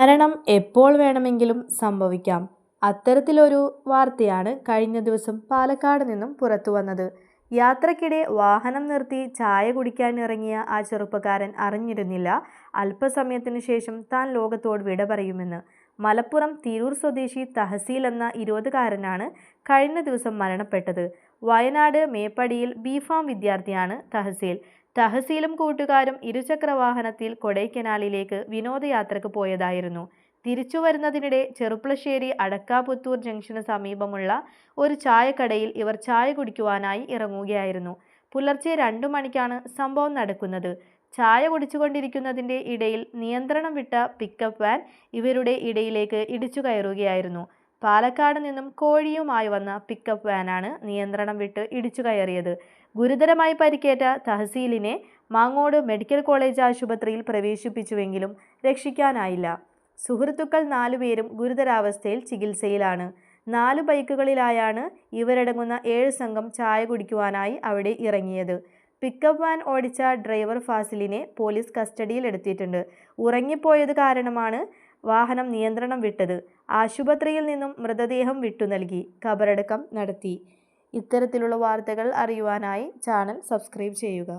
മരണം എപ്പോൾ വേണമെങ്കിലും സംഭവിക്കാം. അത്തരത്തിലൊരു വാർത്തയാണ് കഴിഞ്ഞ ദിവസം പാലക്കാട് നിന്നും പുറത്തു വന്നത്. യാത്രക്കിടെ വാഹനം നിർത്തി ചായ കുടിക്കാൻ ഇറങ്ങിയ ആ ചെറുപ്പക്കാരൻ അറിഞ്ഞിരുന്നില്ല. അല്പസമയത്തിനു ശേഷം താൻ ലോകത്തോട് വിട പറയുമെന്ന്. മലപ്പുറം തിരൂർ സ്വദേശി തഹസീൽ എന്ന ഇരുപതുകാരനാണ് കഴിഞ്ഞ ദിവസം മരണപ്പെട്ടത്. വയനാട് മേപ്പടിയിൽ ബി ഫാം വിദ്യാർത്ഥിയാണ് തഹസീൽ. തഹസീലും കൂട്ടുകാരും ഇരുചക്ര വാഹനത്തിൽ കൊടൈക്കനാലിലേക്ക് വിനോദയാത്രയ്ക്ക് പോയതായിരുന്നു. തിരിച്ചു വരുന്നതിനിടെ ചെറുപ്പളശ്ശേരി അടക്കാപുത്തൂർ ജംഗ്ഷന് സമീപമുള്ള ഒരു ചായക്കടയിൽ ഇവർ ചായ കുടിക്കുവാനായി ഇറങ്ങുകയായിരുന്നു. പുലർച്ചെ രണ്ടു മണിക്കാണ് സംഭവം നടക്കുന്നത്. ചായ കുടിച്ചുകൊണ്ടിരിക്കുന്നതിന്റെ ഇടയിൽ നിയന്ത്രണം വിട്ട പിക്കപ്പ് വാൻ ഇവരുടെ ഇടയിലേക്ക് ഇടിച്ചു കയറുകയായിരുന്നു പാലക്കാട് നിന്നും കോഴിയുമായി വന്ന പിക്കപ്പ് വാനാണ് നിയന്ത്രണം വിട്ട് ഇടിച്ചു കയറിയത്. ഗുരുതരമായി പരിക്കേറ്റ തഹസീലിനെ മാങ്ങോട് മെഡിക്കൽ കോളേജ് ആശുപത്രിയിൽ പ്രവേശിപ്പിച്ചുവെങ്കിലും രക്ഷിക്കാനായില്ല. സുഹൃത്തുക്കൾ നാലുപേരും ഗുരുതരാവസ്ഥയിൽ ചികിത്സയിലാണ്. നാല് ബൈക്കുകളിലായാണ് ഇവരടങ്ങുന്ന ഏഴ് സംഘം ചായ കുടിക്കുവാനായി അവിടെ ഇറങ്ങിയത്. പിക്കപ്പ് വാൻ ഓടിച്ച ഡ്രൈവർ ഫാസിലിനെ പോലീസ് കസ്റ്റഡിയിൽ എടുത്തിട്ടുണ്ട് ഉറങ്ങിപ്പോയത് കാരണമാണ് വാഹനം നിയന്ത്രണം വിട്ടത് ആശുപത്രിയിൽ നിന്നും മൃതദേഹം വിട്ടു നൽകി ഖബറടക്കം നടത്തി. ഇത്തരത്തിലുള്ള വാർത്തകൾ അറിയുവാനായി ചാനൽ സബ്സ്ക്രൈബ് ചെയ്യുക.